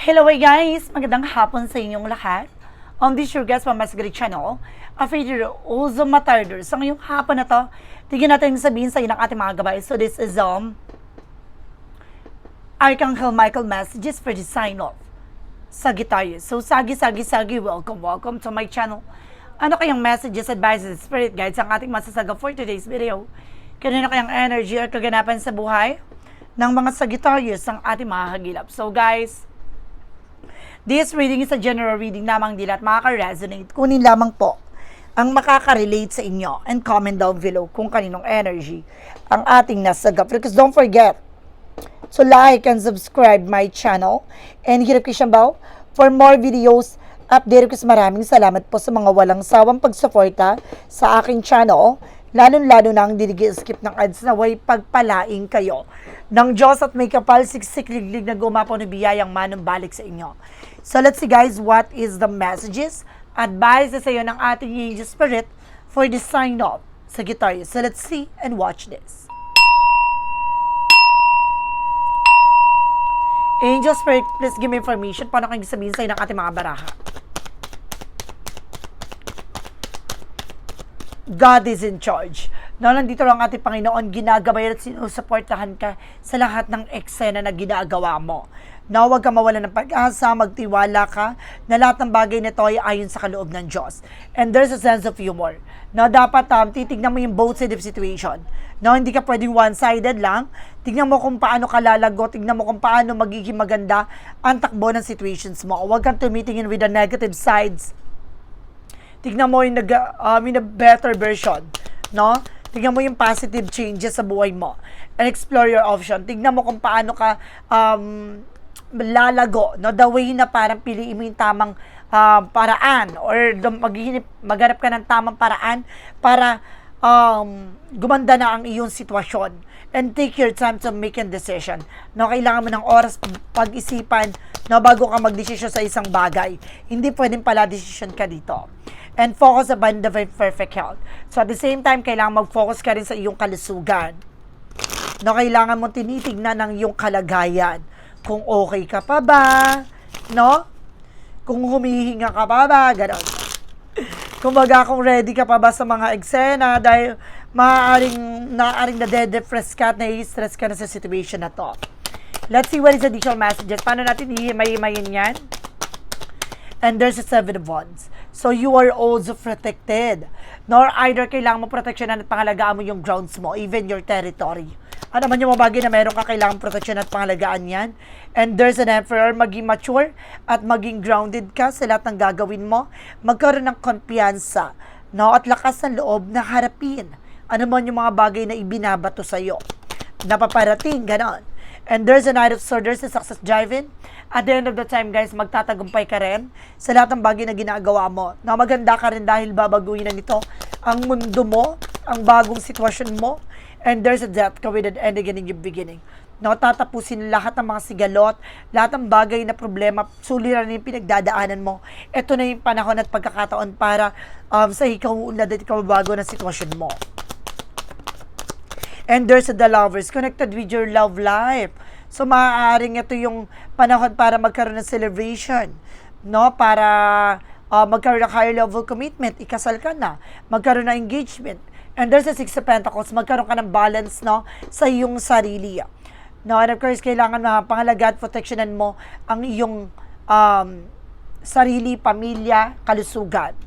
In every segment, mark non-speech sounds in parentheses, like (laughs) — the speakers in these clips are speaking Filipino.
Hello guys! Magandang hapon sa inyong lahat. On this your guest from Masgari Channel, a fader Ozo Matarder. Sa ngayong hapon na to, tignan natin yung sabihin sa inyo ng ating mga gabay. So this is um, Archangel Michael messages for the sign off. Sagittarius. So sagi, sagi, sagi, welcome, welcome to my channel. Ano kayang messages, advices, spirit guides ang ating masasaga for today's video? Kanino kayang energy or kaganapan sa buhay ng mga Sagittarius ang ating mga hagilap? So guys, This reading is a general reading lamang din at makaka-resonate. Kunin lamang po ang makaka-relate sa inyo and comment down below kung kaninong energy ang ating nasagap. Because don't forget to like and subscribe my channel and hit the bell for more videos update ko maraming salamat po sa mga walang sawang pagsuporta sa aking channel lalong-lalo na ang dinigi-skip ng ads na way pagpalaing kayo ng Diyos at may kapal siksik liglig na gumapo na biyayang manumbalik sa inyo. So let's see guys, what is the messages? Advice sa iyo ng ating angel spirit for the sign off sa guitar. So let's see and watch this. Angel Spirit, please give me information paano kayo sabihin sa'yo ng ating mga baraha. God is in charge. No, nandito lang ating Panginoon, ginagabayan at sinusuportahan ka sa lahat ng eksena na ginagawa mo. No, huwag ka mawala ng pag-asa, magtiwala ka na lahat ng bagay na ito ay ayon sa kaloob ng Diyos. And there's a sense of humor. No, dapat um, titignan mo yung both side of situation. No, hindi ka pwedeng one-sided lang. Tignan mo kung paano ka lalago, tignan mo kung paano magiging maganda ang takbo ng situations mo. Huwag kang tumitingin with the negative sides tignan mo yung, nag, um, yung better version, no? Tignan mo yung positive changes sa buhay mo. And explore your option. Tignan mo kung paano ka um, lalago, no? The way na parang piliin mo yung tamang um, paraan or maghihinip, maghanap ka ng tamang paraan para um, gumanda na ang iyong sitwasyon. And take your time to make a decision. No, kailangan mo ng oras pag-isipan no, bago ka magdesisyon sa isang bagay. Hindi pwedeng pala decision ka dito and focus upon the perfect health. So at the same time, kailangan mag-focus ka rin sa iyong kalusugan. No, kailangan mo tinitignan ng iyong kalagayan. Kung okay ka pa ba, no? Kung humihinga ka pa ba, gano'n. (laughs) Kumbaga, kung ready ka pa ba sa mga eksena dahil maaaring, naaaring na de-depress ka at nai-stress ka na sa situation na to. Let's see what is additional messages. Paano natin ihimay-himayin yan? And there's a seven of wands. So you are also protected. Nor either kailangan mo proteksyonan at pangalagaan mo yung grounds mo, even your territory. Ano man yung mga bagay na meron ka kailangan proteksyon at pangalagaan yan. And there's an emperor, maging mature at maging grounded ka sa lahat ng gagawin mo. Magkaroon ng kumpiyansa no? at lakas ng loob na harapin ano man yung mga bagay na ibinabato sa'yo. Napaparating, ganon. And there's a night of sword, there's a success driving. At the end of the time, guys, magtatagumpay ka rin sa lahat ng bagay na ginagawa mo. Na maganda ka rin dahil babaguhin na nito ang mundo mo, ang bagong sitwasyon mo. And there's a death ka with an ending and a new beginning. No, tatapusin lahat ng mga sigalot, lahat ng bagay na problema, suliran na yung pinagdadaanan mo. Ito na yung panahon at pagkakataon para um, sa ikaw unlad at ikaw bago na sitwasyon mo. And there's the lovers connected with your love life. So, maaaring ito yung panahon para magkaroon ng celebration. No? Para uh, magkaroon ng higher level commitment. Ikasal ka na. Magkaroon ng engagement. And there's a Six of Pentacles. Magkaroon ka ng balance no, sa iyong sarili. No? And of course, kailangan na pangalaga at protectionan mo ang iyong um, sarili, pamilya, kalusugan.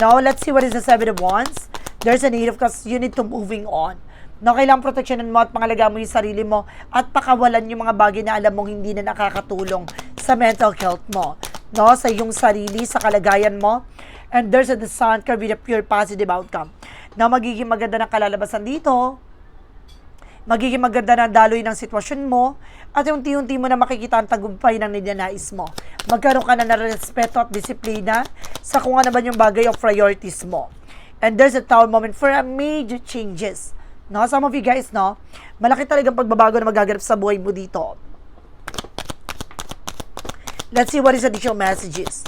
Now, let's see what is the Seven of Wands. There's a need of because you need to moving on no, kailangang proteksyonan mo at pangalaga mo yung sarili mo at pakawalan yung mga bagay na alam mong hindi na nakakatulong sa mental health mo, no, sa iyong sarili, sa kalagayan mo. And there's a sun can be the pure positive outcome. Na magiging maganda ng kalalabasan dito, magiging maganda na daloy ng sitwasyon mo, at yung unti mo na makikita ang tagumpay ng ninanais mo. Magkaroon ka na ng respeto at disiplina sa kung ano ba yung bagay o priorities mo. And there's a tower moment for a major changes No, some of you guys, no, malaki talagang pagbabago na magaganap sa buhay mo dito. Let's see what is additional messages.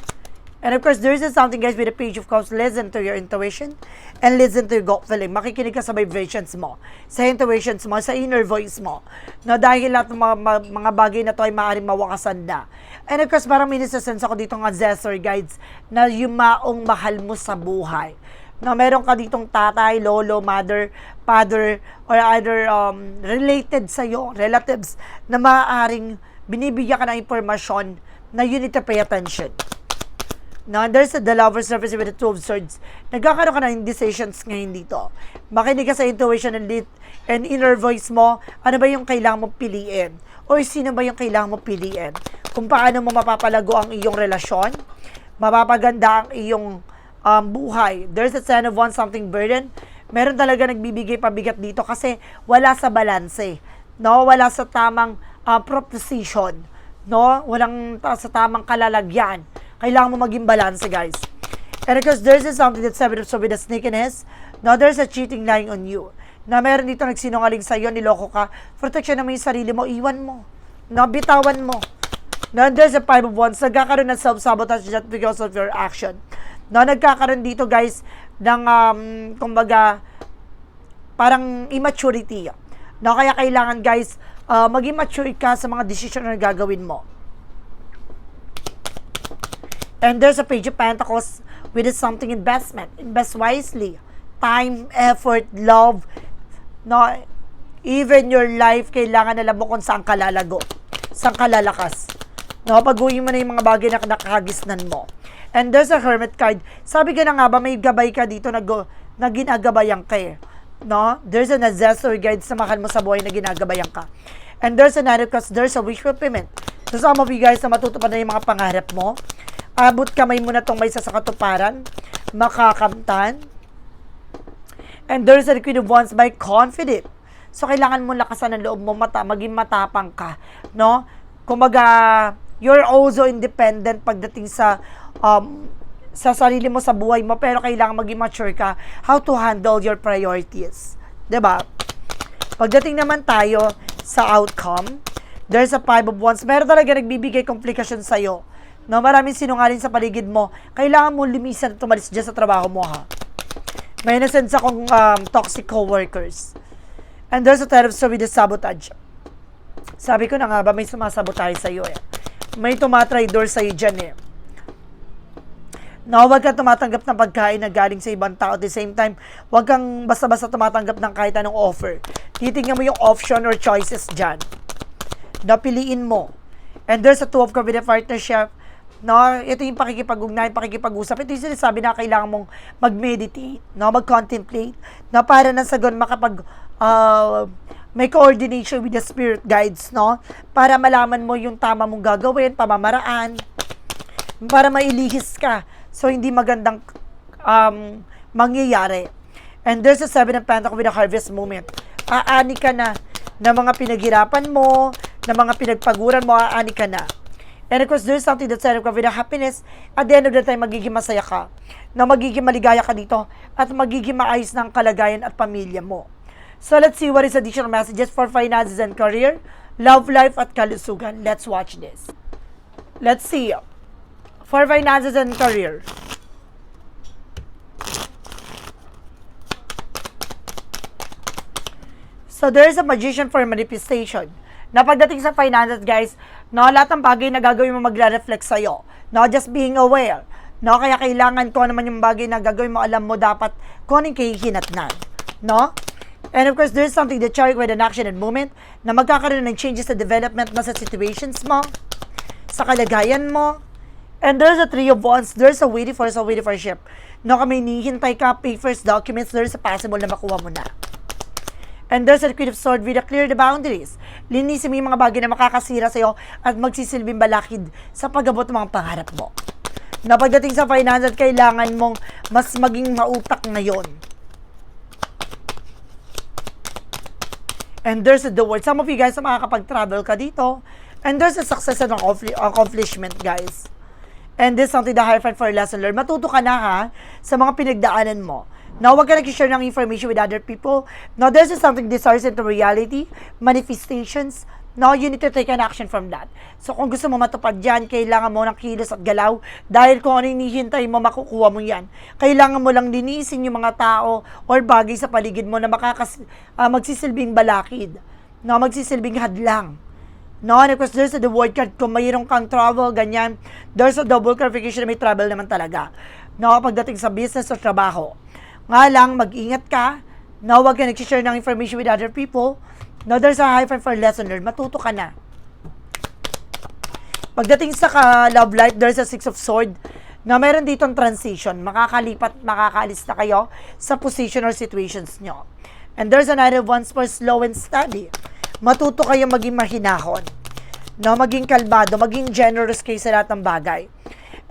And of course, there is something guys with the page of course, listen to your intuition and listen to your gut feeling. Makikinig ka sa vibrations mo, sa intuitions mo, sa inner voice mo. No, dahil lahat ng mga, mga, bagay na to ay maaaring mawakasan na. And of course, parang minisense ako dito nga Zestor Guides na yumaong mahal mo sa buhay. Na meron ka ditong tatay, lolo, mother, father, or other um, related sa'yo, relatives, na maaaring binibigyan ka ng impormasyon na you need to pay attention. Now, there's the lover surface with the two of swords. Nagkakaroon ka ng decisions ngayon dito. Makinig ka sa intuition and, lit, and inner voice mo. Ano ba yung kailangan mong piliin? O sino ba yung kailangan mong piliin? Kung paano mo mapapalago ang iyong relasyon, mapapaganda ang iyong um, buhay. There's a sign of one something burden. Meron talaga nagbibigay pabigat dito kasi wala sa balanse. No? Wala sa tamang uh, proposition. No? Walang ta- sa tamang kalalagyan. Kailangan mo maging balance, guys. And of course, there's something that's sabi so with the sneakiness. No, there's a cheating lying on you. Na meron dito nagsinungaling sa'yo, niloko ka. Protection naman yung sarili mo, iwan mo. No, bitawan mo. No, there's a five of wands. Nagkakaroon ng self-sabotage just because of your action. No, nagkakaroon dito, guys, ng, um, kumbaga, parang immaturity. No, kaya kailangan, guys, uh, maging mature ka sa mga decision na gagawin mo. And there's a page of pentacles with something investment. Invest wisely. Time, effort, love. No, even your life, kailangan alam mo kung saan ka lalago. Saan ka lalakas. No, pag-uwi mo na yung mga bagay na nakagisnan mo. And there's a hermit card. Sabi ka na nga ba, may gabay ka dito na, go, na ginagabayan ka eh. No? There's an ancestor guide sa mahal mo sa buhay na ginagabayan ka. And there's another because there's a wish fulfillment. So some of you guys na matutupad na yung mga pangarap mo, abot kamay mo na tong may sa katuparan, makakamtan. And there's a Queen of Wands by confident. So, kailangan mo lakasan ng loob mo, mata, maging matapang ka, no? Kumaga, you're also independent pagdating sa um, sa sarili mo, sa buhay mo, pero kailangan maging mature ka how to handle your priorities. ba? Pagdating naman tayo sa outcome, there's a five of wands. Meron talaga nagbibigay komplikasyon sa'yo. No, maraming sinungaling sa paligid mo. Kailangan mo limisan at tumalis dyan sa trabaho mo, ha? May nasense akong um, toxic co-workers. And there's a threat of with the sabotage. Sabi ko na nga ba, may sumasabotage sa'yo eh. May tumatraidor sa'yo dyan eh. No, huwag kang tumatanggap ng pagkain na galing sa ibang tao. At the same time, huwag kang basta-basta tumatanggap ng kahit anong offer. Titingnan mo yung option or choices dyan. Napiliin mo. And there's a two of a partnership. No, ito yung pakikipag-ugnay, pakikipag-usap. Ito yung sinasabi na kailangan mong mag-meditate, no, mag-contemplate, na para na sa ganun makapag uh, may coordination with the spirit guides, no? Para malaman mo yung tama mong gagawin, pamamaraan, para mailihis ka. So, hindi magandang um, mangyayari. And there's a seven of pentacles with a harvest moment. Aani ka na ng mga pinaghirapan mo, ng mga pinagpaguran mo, aani ka na. And of course, there's something that's up with a happiness. At the end of the time, magiging masaya ka. Na magiging maligaya ka dito. At magiging maayos ng kalagayan at pamilya mo. So, let's see what is additional messages for finances and career, love life, at kalusugan. Let's watch this. Let's see. For finances and career. So, there is a magician for manifestation. Na pagdating sa finances, guys, no, lahat ng bagay na gagawin mo magre-reflect sa'yo. No, just being aware. No, kaya kailangan ko naman yung bagay na gagawin mo, alam mo dapat kung anong kahihinatnan. No? And of course, there's something that chart with an action and movement na magkakaroon ng changes sa development mo sa situations mo, sa kalagayan mo. And there's a three of wands, there's a waiting for, a waiting for ship. No, kami hinihintay ka, papers, documents, there's a possible na makuha mo na. And there's a Queen of Sword with a clear the boundaries. Linisin mo yung mga bagay na makakasira sa'yo at magsisilbing balakid sa pagabot ng mga pangarap mo. Na pagdating sa finance at kailangan mong mas maging mautak ngayon. And there's the word. Some of you guys na makakapag-travel ka dito. And there's a success and accompli- accomplishment, guys. And this is something that high for lesson learned. Matuto ka na ha sa mga pinagdaanan mo. Now, huwag ka nag-share ng information with other people. Now, this is something desires into reality, manifestations, No, you need to take an action from that. So, kung gusto mo matupad yan, kailangan mo ng kilos at galaw dahil kung ano hinihintay mo, makukuha mo yan. Kailangan mo lang linisin yung mga tao or bagay sa paligid mo na makakas, ah, magsisilbing balakid. No, magsisilbing hadlang. No, and of course, there's a the word card. Kung mayroon kang travel, ganyan, there's a double clarification na may travel naman talaga. No, pagdating sa business o trabaho. Nga lang, mag-ingat ka. No, huwag ka nag-share ng information with other people. No, there's a hyphen for lesson learned. Matuto ka na. Pagdating sa ka love life, there's a six of sword na meron ditong transition. Makakalipat, makakaalis na kayo sa position or situations nyo. And there's another ones for slow and steady. Matuto kayo maging mahinahon. No, maging kalmado, maging generous kayo sa lahat ng bagay.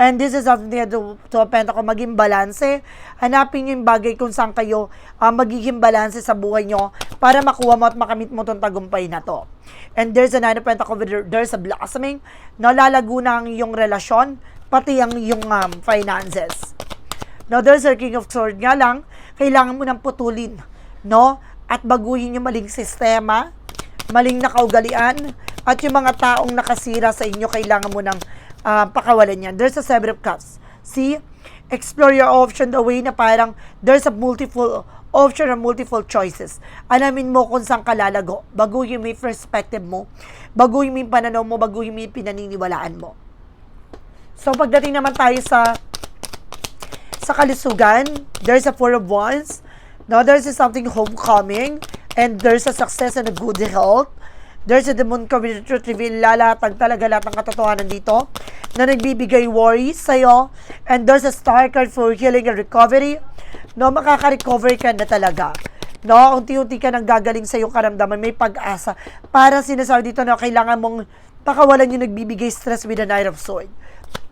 And this is something to, to Pentacle, maging balanse. Hanapin nyo yung bagay kung saan kayo ah, magiging balanse sa buhay nyo para makuha mo at makamit mo itong tagumpay na to. And there's another Pentacle, where there's a blossoming. No, lalago na ang iyong relasyon, pati ang iyong um, finances. No, there's a King of Swords nga lang, kailangan mo nang putulin, no? At baguhin yung maling sistema, maling nakaugalian, at yung mga taong nakasira sa inyo, kailangan mo nang ah, pakawalan yan. There's a Seven of Cups. See? Explore your option the way na parang there's a multiple option or multiple choices. Alamin mo kung saan ka lalago. Baguhin mo yung perspective mo. Baguhin mo yung pananaw mo. Baguhin mo yung pinaniniwalaan mo. So, pagdating naman tayo sa sa kalusugan, there's a four of wands. No, there's something homecoming. And there's a success and a good health. There's a demon coming truth reveal. Lalatag talaga lahat ng katotohanan dito na nagbibigay worries sa'yo. And there's a star card for healing and recovery. No, makaka-recover ka na talaga. No, unti-unti ka nang gagaling sa iyong karamdaman. May pag-asa. Para sinasabi dito na kailangan mong pakawalan yung nagbibigay stress with the Knight of Sword.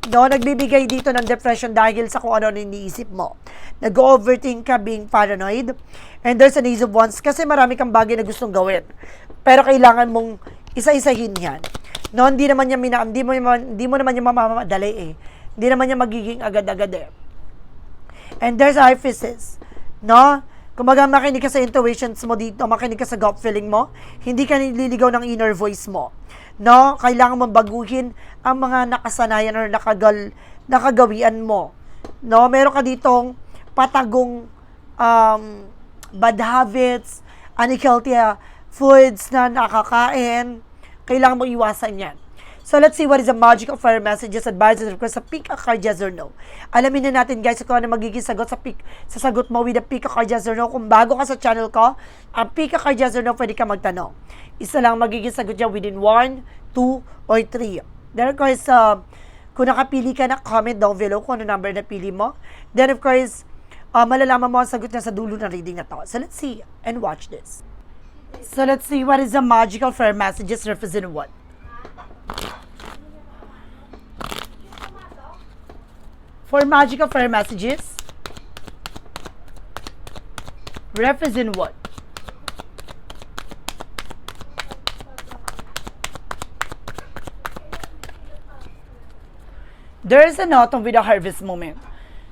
No, nagbibigay dito ng depression dahil sa kung ano iniisip mo. Nag-overthink ka being paranoid. And there's an ace of wands kasi marami kang bagay na gustong gawin. Pero kailangan mong isa-isahin yan. No, hindi naman niya mina, hindi mo, hindi mo naman niya mamamadali eh. Hindi naman niya magiging agad-agad eh. And there's hyphesis. No? Kumbaga makinig ka sa intuitions mo dito, makinig ka sa gut feeling mo, hindi ka nililigaw ng inner voice mo. No? Kailangan mong baguhin ang mga nakasanayan or nakagal, nakagawian mo. No? Meron ka ditong patagong um, bad habits, unhealthy uh, foods na nakakain. Kailangan mo iwasan yan. So let's see what is the magic of fire messages, advices, requests sa pick a card yes or no. Alamin na natin guys kung ano magiging sagot sa pick, sa sagot mo with the pick a card yes or no. Kung bago ka sa channel ko, ang pick a card yes or no, pwede ka magtanong. Isa lang magiging sagot dyan within 1, 2, or 3. Then of course, uh, kung nakapili ka na, comment down below kung ano number na pili mo. Then of course, uh, malalaman mo ang sagot niya sa dulo ng reading na to. So let's see and watch this. So let's see what is the magical fire messages represent what. For magical fire messages, represent what? There is an autumn with a harvest moment.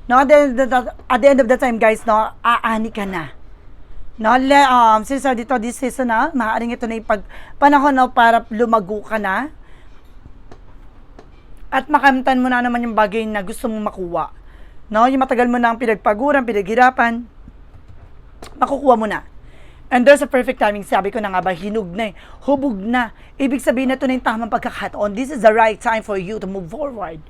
No, at the, end the- at the end of the time, guys, no, aani ka na. No, le, um, since dito this season na, maaaring ito na yung pag, panahon na para lumago ka na. At makamtan mo na naman yung bagay na gusto mong makuha. No, yung matagal mo na ang pinagpaguran, pinaghirapan, makukuha mo na. And there's a perfect timing. Sabi ko na nga ba, hinug na eh. Hubog na. Ibig sabihin na ito na yung tamang pagkakataon. This is the right time for you to move forward.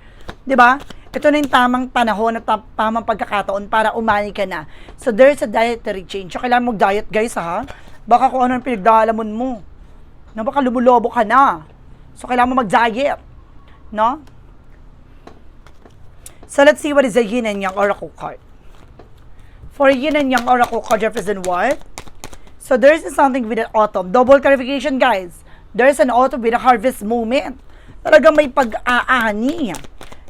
ba? Ito na yung tamang panahon at tam- tamang pagkakataon para umani ka na. So there's a dietary change. So kailangan mo diet guys ha. Baka kung ano yung pinagdalaman mo. Na baka lumulobo ka na. So kailangan mo mag-diet. No? So let's see what is the yin and yang oracle card. For yin and yang oracle card represent what? So there's something with an autumn. Double clarification, guys. There's an autumn with a harvest moment. Talagang may pag-aani.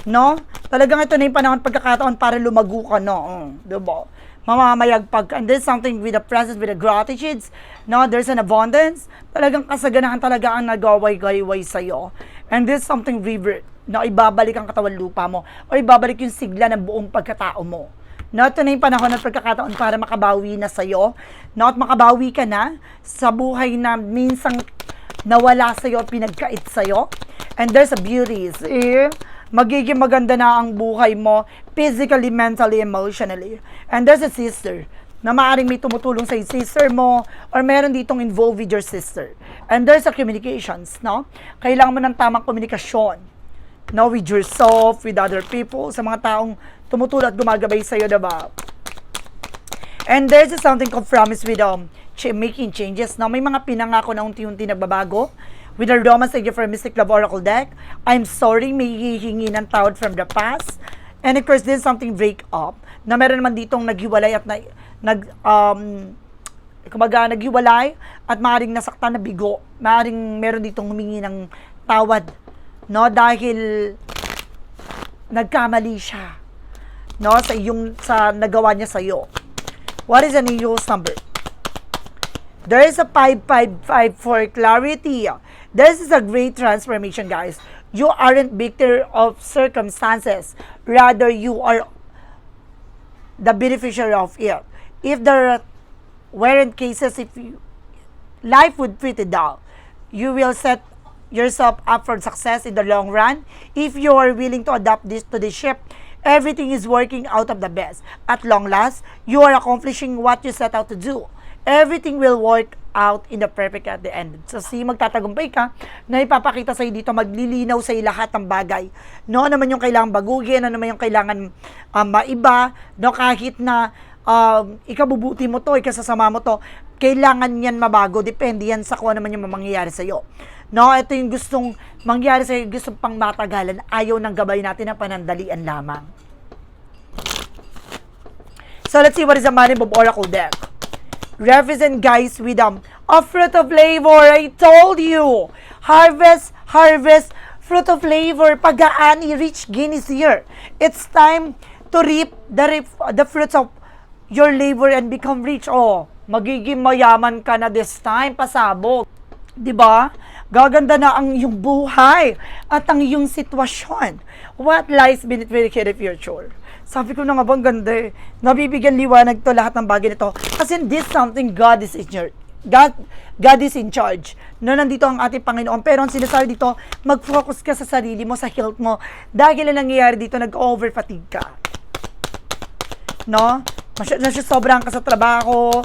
No? Talagang ito na yung panahon pagkakataon para lumago ka, no? Mm, diba? Mamamayagpag. And there's something with a presence, with a gratitudes. No? There's an abundance. Talagang kasaganahan talaga ang nagaway-gayway sa'yo. And there's something revert. No? Ibabalik ang katawan lupa mo. O ibabalik yung sigla ng buong pagkatao mo. No, ito na yung panahon at pagkakataon para makabawi na sa'yo. No, at makabawi ka na sa buhay na minsang nawala sa'yo, pinagkait sa'yo. And there's a beauty. See? Magiging maganda na ang buhay mo, physically, mentally, emotionally. And there's a sister na maaaring may tumutulong sa sister mo or meron ditong involved with your sister. And there's a communications, no? Kailangan mo ng tamang komunikasyon no, with yourself, with other people, sa mga taong tumutulong at gumagabay sa'yo, diba? And there's something called promise with um, ch- making changes. Now, may mga pinangako na unti-unti nagbabago. With the Romance Age for Mystic Love Oracle deck, I'm sorry, may hihingi ng tawad from the past. And of course, there's something break up na meron naman ditong naghiwalay at na, nag, um, kumbaga, naghiwalay at maaaring nasaktan na bigo. Maaaring meron ditong humingi ng tawad. No? Dahil nagkamali siya. No? Sa yung sa nagawa niya sa iyo. What is an angel's number? There is a 5555 for clarity. This is a great transformation, guys. You aren't victim of circumstances. Rather, you are the beneficiary of it. If there weren't cases, if you, life would it down, you will set yourself up for success in the long run. If you are willing to adapt this to the ship, everything is working out of the best. At long last, you are accomplishing what you set out to do. Everything will work out in the perfect at the end. So, si magtatagumpay ka, na ipapakita sa'yo dito, maglilinaw sa'yo lahat ng bagay. No, ano naman yung kailangan baguhin, ano naman yung kailangan um, maiba, no, kahit na um, ikabubuti mo to, ikasasama mo to, kailangan yan mabago. Depende yan sa kung ano naman yung mangyayari sa'yo. No, ito yung gustong mangyari sa'yo, gustong pang matagalan, ayaw ng gabay natin na panandalian lamang. So, let's see what is the Money Bob Oracle deck. Represent guys with um, a fruit of labor. I told you. Harvest, harvest, fruit of labor. Pag-aani, rich gain is here. It's time to reap the, the fruits of your labor and become rich. Oh, magiging mayaman ka na this time, pasabog. 'Di ba? Gaganda na ang iyong buhay at ang iyong sitwasyon. What lies beneath the future? Sabi ko na nga bang ganda eh. Nabibigyan liwanag to lahat ng bagay nito. Kasi this something God is in your God, God is in charge. No, nandito ang ating Panginoon. Pero ang sinasabi dito, mag-focus ka sa sarili mo, sa health mo. Dahil ang nangyayari dito, nag-over-fatigue ka. No? Sobrang ka sa trabaho.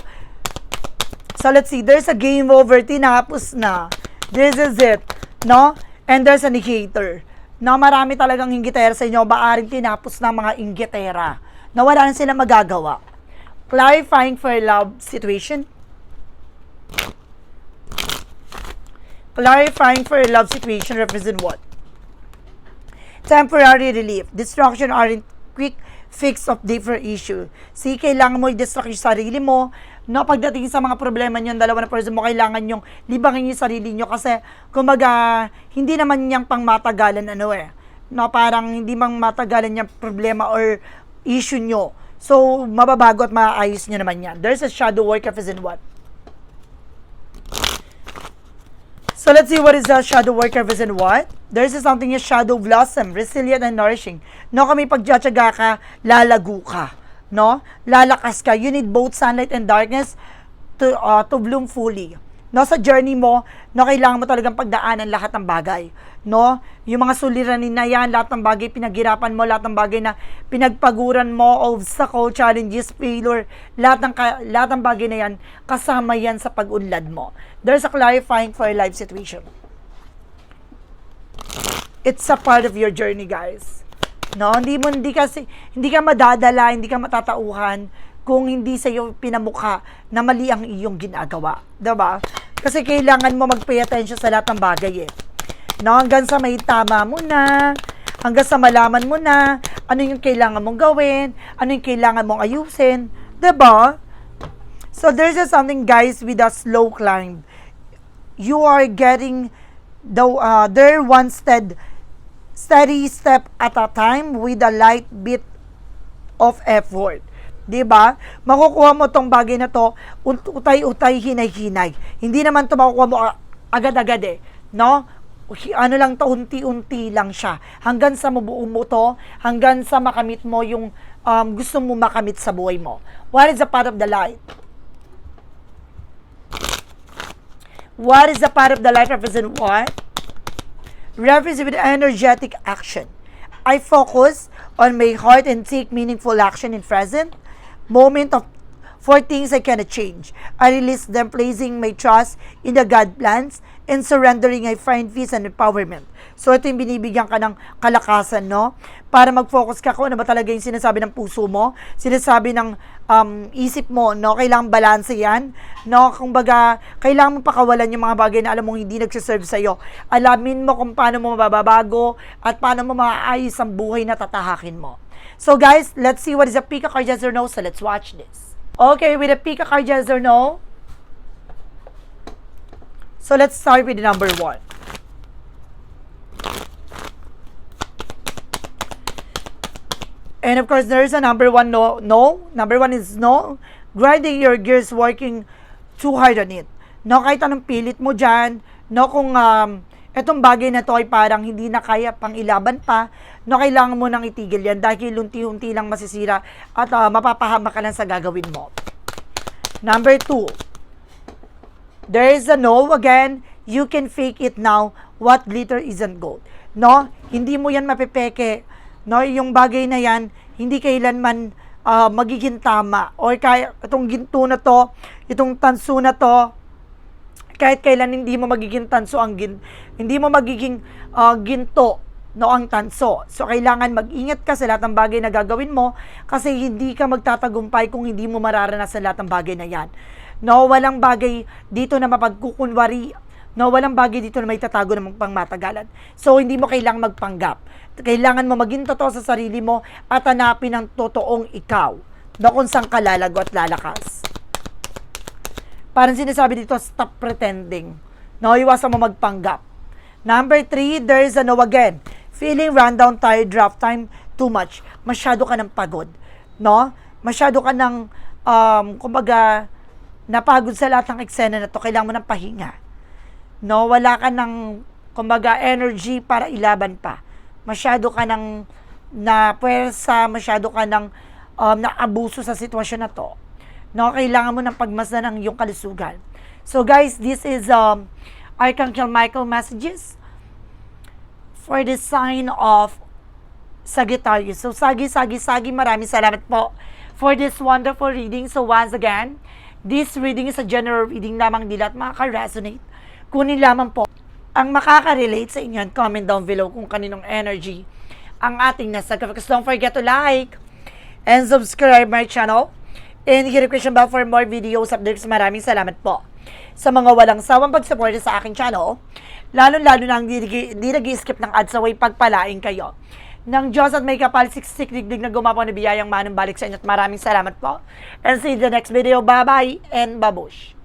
So let's see, there's a game over, tinapos na. This is it. No? And there's a negator. Na marami talagang inggitera sa inyo, baaring tinapos na mga inggitera. Na wala na silang magagawa. Clarifying for love situation. Clarifying for love situation represent what? Temporary relief. Distraction aren't quick fix of different issue. Si kailangan mo i-distract yung sarili mo, no, pagdating sa mga problema niyo, dalawa na person mo, kailangan yung libangin yung sarili niyo kasi, kumbaga, hindi naman niyang pang matagalan, ano eh, no, parang hindi mang matagalan yung problema or issue niyo. So, mababago at maayos niyo naman yan. There's a shadow work represent what? So let's see what is the shadow work represent what? There's a something is shadow blossom, resilient and nourishing. No, kami pagtsatsaga ka, lalago ka. No? Lalakas ka. You need both sunlight and darkness to uh, to bloom fully. No, sa journey mo, no, kailangan mo talagang pagdaanan lahat ng bagay. No? Yung mga suliranin na yan, lahat ng bagay pinaghirapan mo, lahat ng bagay na pinagpaguran mo, obstacle, challenges, failure, lahat ng, lahat ng bagay na yan, kasama yan sa pag-unlad mo. There's a clarifying for your life situation. It's a part of your journey, guys. No, hindi mo hindi kasi hindi ka madadala, hindi ka matatauhan kung hindi sa iyo pinamukha na mali ang iyong ginagawa, 'di ba? Kasi kailangan mo mag-pay attention sa lahat ng bagay eh. No, hanggang sa may tama mo na, hanggang sa malaman mo na ano yung kailangan mong gawin, ano yung kailangan mong ayusin, ba? So there's just something guys with a slow climb. You are getting the uh, there one stead steady step at a time with a light bit of effort. 'Di ba? Makukuha mo tong bagay na to ut- utay-utay hinay-hinay. Hindi naman to makukuha mo agad-agad eh, no? Ano lang to unti-unti lang siya. Hanggang sa mabuo mo to, hanggang sa makamit mo yung um, gusto mo makamit sa buhay mo. What is the part of the light? What is the part of the light represent what? Reference with energetic action. I focus on my heart and take meaningful action in present moment of for things I cannot change. I release them, placing my trust in the God plans and surrendering I find peace and empowerment. So ito yung binibigyan ka ng kalakasan, no? Para mag-focus ka kung ano ba talaga yung sinasabi ng puso mo, sinasabi ng um, isip mo, no? Kailangan balance yan, no? Kung baga, kailangan mo pakawalan yung mga bagay na alam mong hindi nagsiserve sa'yo. Alamin mo kung paano mo mababago at paano mo maaayos ang buhay na tatahakin mo. So guys, let's see what is a Pika card yes or no. So let's watch this. Okay, with a Pika card yes or no. So let's start with number one. And of course, there is a number one no. No. Number one is no. Grinding your gears, working too hard on it. No, kahit anong pilit mo dyan, no, kung um, etong bagay na to ay parang hindi na kaya pang ilaban pa, no, kailangan mo nang itigil yan dahil unti-unti lang masisira at uh, mapapahama ka lang sa gagawin mo. Number two, there is a no again. You can fake it now. What glitter isn't gold. No, hindi mo yan mapepeke. No, yung bagay na yan, hindi kailanman ah, magiging tama. Or kaya itong ginto na to, itong tanso na to, kahit kailan hindi mo magiging tanso ang gin, hindi mo magiging ah, ginto no ang tanso. So kailangan mag-ingat ka sa lahat ng bagay na gagawin mo kasi hindi ka magtatagumpay kung hindi mo mararanasan lahat ng bagay na 'yan. No, walang bagay dito na mapagkukunwari. No, walang bagay dito na may tatago ng pangmatagalan. So hindi mo kailangang magpanggap. Kailangan mo maging totoo sa sarili mo at hanapin ang totoong ikaw. No, kung saan ka lalago at lalakas. Parang sinasabi dito, stop pretending. No, iwasan mo magpanggap. Number three, there is a no again. Feeling rundown, tired, draft time, too much. Masyado ka ng pagod. No? Masyado ka ng, um, kumbaga, napagod sa lahat ng eksena na to. Kailangan mo ng pahinga. No? Wala ka ng, kumbaga, energy para ilaban pa. Masyado ka ng, na puwersa, masyado ka ng, um, naabuso sa sitwasyon na to. No? Kailangan mo ng pagmasdan ng iyong kalusugan. So guys, this is um, Archangel Michael messages for the sign of Sagittarius. So, Sagi, Sagi, Sagi, maraming salamat po for this wonderful reading. So, once again, this reading is a general reading lamang nila at makaka-resonate. Kunin lamang po ang makaka-relate sa inyo comment down below kung kaninong energy ang ating nasa. Because don't forget to like and subscribe my channel and the question bell for more videos updates. Maraming salamat po sa mga walang sawang pagsuporta sa aking channel, lalo-lalo na hindi, hindi nag-skip ng ads away pagpalain kayo. Ng Diyos at may kapal siksik digdig na gumapo na biyayang manang balik sa inyo at maraming salamat po. And see you the next video. Bye-bye and babush.